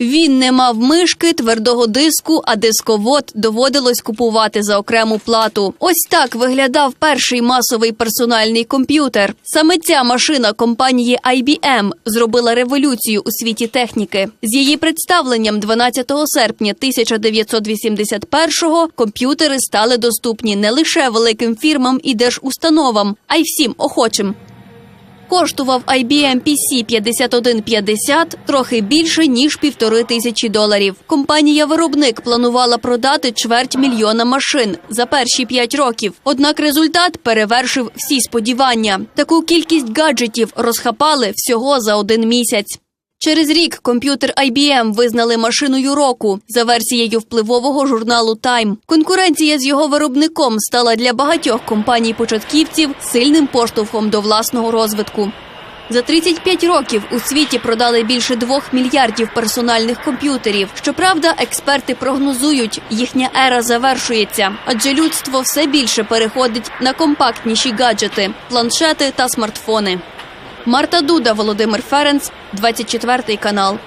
Він не мав мишки, твердого диску, а дисковод доводилось купувати за окрему плату. Ось так виглядав перший масовий персональний комп'ютер. Саме ця машина компанії IBM зробила революцію у світі техніки. З її представленням 12 серпня 1981-го комп'ютери стали доступні не лише великим фірмам і держустановам, а й всім охочим. Коштував IBM PC 5150 трохи більше ніж півтори тисячі доларів. Компанія-виробник планувала продати чверть мільйона машин за перші п'ять років. Однак результат перевершив всі сподівання. Таку кількість гаджетів розхапали всього за один місяць. Через рік комп'ютер IBM визнали машиною року за версією впливового журналу Time. Конкуренція з його виробником стала для багатьох компаній-початківців сильним поштовхом до власного розвитку. За 35 років у світі продали більше двох мільярдів персональних комп'ютерів. Щоправда, експерти прогнозують, їхня ера завершується, адже людство все більше переходить на компактніші гаджети, планшети та смартфони. Марта Дуда, Володимир Ференц, 24 канал.